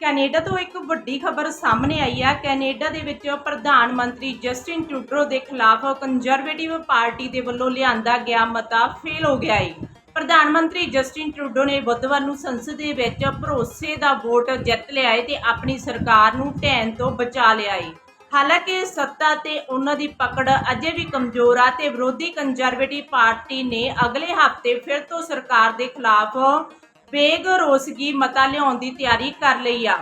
Canada ਤੋਂ ਇੱਕ ਵੱਡੀ ਖਬਰ ਸਾਹਮਣੇ ਆਈ ਹੈ ਕੈਨੇਡਾ ਦੇ ਵਿੱਚ ਪ੍ਰਧਾਨ ਮੰਤਰੀ ਜਸਟਿਨ ਟਰੂਡੋ ਦੇ ਖਿਲਾਫ ਕੰਜ਼ਰਵੇਟਿਵ ਪਾਰਟੀ ਦੇ ਵੱਲੋਂ ਲਿਆਂਦਾ ਗਿਆ ਮਤਾ ਫੇਲ ਹੋ ਗਿਆ ਹੈ ਪ੍ਰਧਾਨ ਮੰਤਰੀ ਜਸਟਿਨ ਟਰੂਡੋ ਨੇ ਬੁੱਧਵਾਰ ਨੂੰ ਸੰਸਦ ਦੇ ਵਿੱਚ ਭਰੋਸੇ ਦਾ ਵੋਟ ਜਿੱਤ ਲਿਆ ਹੈ ਤੇ ਆਪਣੀ ਸਰਕਾਰ ਨੂੰ ਢਹਿਣ ਤੋਂ ਬਚਾ ਲਿਆ ਹੈ ਹਾਲਾਂਕਿ ਸੱਤਾ ਤੇ ਉਹਨਾਂ ਦੀ ਪਕੜ ਅਜੇ ਵੀ ਕਮਜ਼ੋਰ ਆ ਤੇ ਵਿਰੋਧੀ ਕੰਜ਼ਰਵੇਟਿਵ ਪਾਰਟੀ ਨੇ ਅਗਲੇ ਹਫ਼ਤੇ ਫਿਰ ਤੋਂ ਸਰਕਾਰ ਦੇ ਖਿਲਾਫ ਬੇਗਰੋਸਗੀ ਮਤਾ ਲਿਆਉਣ ਦੀ ਤਿਆਰੀ ਕਰ ਲਈ ਆ।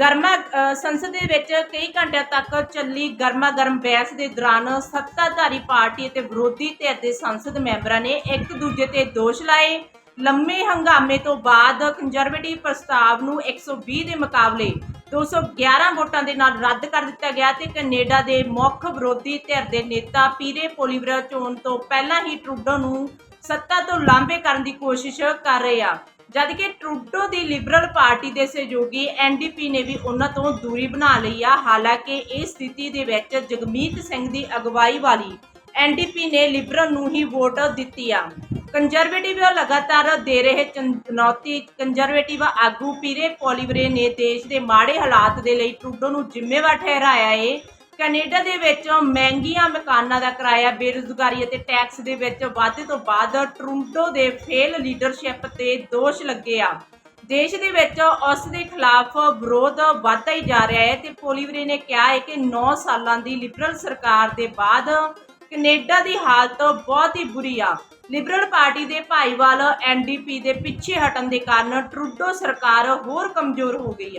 ਗਰਮਾ ਸੰਸਦ ਦੇ ਵਿੱਚ ਕਈ ਘੰਟਿਆਂ ਤੱਕ ਚੱਲੀ ਗਰਮਾ ਗਰਮ ਬਹਿਸ ਦੇ ਦੌਰਾਨ ਸੱਤਾਧਾਰੀ ਪਾਰਟੀ ਅਤੇ ਵਿਰੋਧੀ ਧਿਰ ਦੇ ਸੰਸਦ ਮੈਂਬਰਾਂ ਨੇ ਇੱਕ ਦੂਜੇ ਤੇ ਦੋਸ਼ ਲਾਏ। ਲੰਮੇ ਹੰਗਾਮੇ ਤੋਂ ਬਾਅਦ ਕੰਜ਼ਰਵੇਟਿਵ ਪ੍ਰਸਤਾਵ ਨੂੰ 120 ਦੇ ਮੁਕਾਬਲੇ 211 ਵੋਟਾਂ ਦੇ ਨਾਲ ਰੱਦ ਕਰ ਦਿੱਤਾ ਗਿਆ ਤੇ ਕੈਨੇਡਾ ਦੇ ਮੁੱਖ ਵਿਰੋਧੀ ਧਿਰ ਦੇ ਨੇਤਾ ਪੀਰੇ ਪੋਲੀਵਰਾ ਚੋਣ ਤੋਂ ਪਹਿਲਾਂ ਹੀ ਟਰੂਡੋ ਨੂੰ ਸੱਤਾ ਤੋਂ ਲਾਂਭੇ ਕਰਨ ਦੀ ਕੋਸ਼ਿਸ਼ ਕਰ ਰਹੇ ਆ। ਜਦਕਿ ਟਰੂਡੋ ਦੀ ਲਿਬਰਲ ਪਾਰਟੀ ਦੇ ਸਹਿਯੋਗੀ ਐਨਡੀਪੀ ਨੇ ਵੀ ਉਹਨਾਂ ਤੋਂ ਦੂਰੀ ਬਣਾ ਲਈ ਆ। ਹਾਲਾਂਕਿ ਇਸ ਸਥਿਤੀ ਦੇ ਵਿੱਚ ਜਗਮੀਤ ਸਿੰਘ ਦੀ ਅਗਵਾਈ ਵਾਲੀ ਐਨਡੀਪੀ ਨੇ ਲਿਬਰਲ ਨੂੰ ਹੀ ਵੋਟ ਦਿੱਤੀ ਆ। ਕੰਜ਼ਰਵੇਟਿਵ ਲਗਾਤਾਰ ਦੇ ਰਹੇ ਚੁਣੌਤੀ, ਕੰਜ਼ਰਵੇਟਿਵ ਆਗੂ ਪੀਰੇ ਪੋਲੀਵਰੇ ਨੇ ਦੇਸ਼ ਦੇ ਮਾੜੇ ਹਾਲਾਤ ਦੇ ਲਈ ਟਰੂਡੋ ਨੂੰ ਜ਼ਿੰਮੇਵਾਰ ਠਹਿਰਾਇਆ ਏ। ਕੈਨੇਡਾ ਦੇ ਵਿੱਚ ਮਹਿੰਗੀਆਂ ਮਕਾਨਾਂ ਦਾ ਕਿਰਾਇਆ, ਬੇਰੁਜ਼ਗਾਰੀ ਅਤੇ ਟੈਕਸ ਦੇ ਵਿੱਚ ਵਾਧੇ ਤੋਂ ਬਾਅਦ ਟਰੂਡੋ ਦੇ ਫੇਲ ਲੀਡਰਸ਼ਿਪ ਤੇ ਦੋਸ਼ ਲੱਗੇ ਆ। ਦੇਸ਼ ਦੇ ਵਿੱਚ ਉਸ ਦੇ ਖਿਲਾਫ ਵਿਰੋਧ ਵਧਦਾ ਹੀ ਜਾ ਰਿਹਾ ਹੈ ਤੇ ਪੋਲੀਵਰੇ ਨੇ ਕਿਹਾ ਹੈ ਕਿ 9 ਸਾਲਾਂ ਦੀ ਲਿਬਰਲ ਸਰਕਾਰ ਦੇ ਬਾਅਦ ਕੈਨੇਡਾ ਦੀ ਹਾਲਤ ਬਹੁਤ ਹੀ ਬੁਰੀ ਆ। ਲਿਬਰਲ ਪਾਰਟੀ ਦੇ ਭਾਈਵਾਲ ਐਨਡੀਪੀ ਦੇ ਪਿੱਛੇ ਹਟਣ ਦੇ ਕਾਰਨ ਟਰੂਡੋ ਸਰਕਾਰ ਹੋਰ ਕਮਜ਼ੋਰ ਹੋ ਗਈ ਆ।